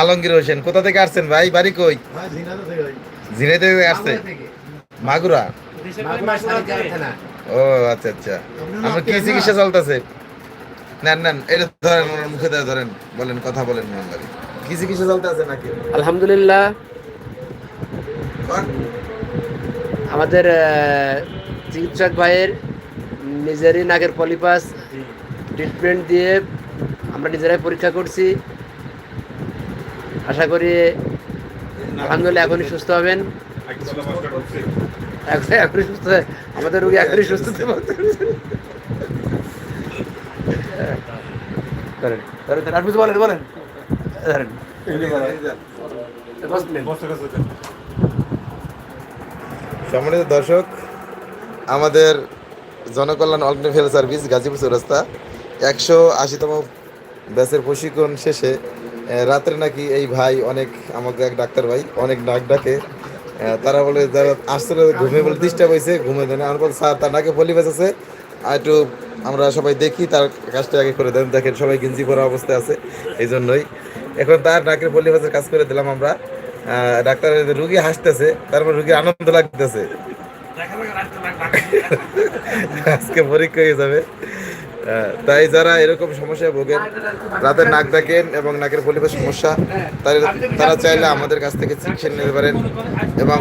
আলমগীর হোসেন। কোথা থেকে আসছেন ভাই? বাড়ি কই? ঝিনাই থেকে আসছে। মাগুরা? ও আচ্ছা আচ্ছা। আমার কি চিকিৎসা চলতেছে? নেন নেন এটা ধরেন ওনার মুখে ধরেন। বলেন কথা বলেন মেম্বারে কি চিকিৎসা চলতেছে নাকি? আলহামদুলিল্লাহ। আমাদের চিকিৎসক ভাইয়ের নিজেরই নাকের পলিপাস ট্রিটমেন্ট দিয়ে আমরা নিজেরাই পরীক্ষা করছি। আশা করি আলহামদুলিল্লাহ এখনই সুস্থ হবেন। এখনই সুস্থ আমাদের রোগী এখনই সুস্থ বলেন বলেন। সম্মানিত দর্শক, আমাদের জনকল্যাণ অল্টারনেটিভ সার্ভিস গাজীপুর চৌরাস্তা। একশো আশিতম ব্যাচের প্রশিক্ষণ শেষে রাত্রে নাকি এই ভাই অনেক আমাকে এক ডাক্তার ভাই অনেক ডাক ডাকে। তারা বলে যারা আসছিল ঘুমে বলে ডিস্টার্ব হয়েছে ঘুমে দেন আমার বলে স্যার তার নাকে পলিবেস আছে। আর একটু আমরা সবাই দেখি তার কাজটা আগে করে দেন। দেখেন সবাই গেঞ্জি পরা অবস্থায় আছে এই জন্যই এখন তার নাকের পলিবেসের কাজ করে দিলাম আমরা। ডাক্তার রুগী হাসতেছে তারপর রুগীর আনন্দ লাগতেছে। আজকে পরীক্ষা হয়ে যাবে। তাই যারা এরকম সমস্যায় ভোগেন রাতে নাক ডাকেন এবং নাকের পলিপের সমস্যা তারা চাইলে আমাদের কাছ থেকে চিকিৎসা নিতে পারেন এবং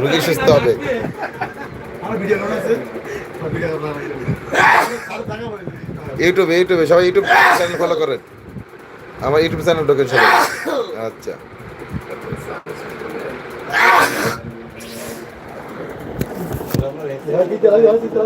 রুগী সুস্থ হবে। ইউটিউবে ইউটিউবে, সবাই ইউটিউব চ্যানেল ফলো করেন। আমার ইউটিউব চ্যানেল ঢোকেন সবাই। আচ্ছা।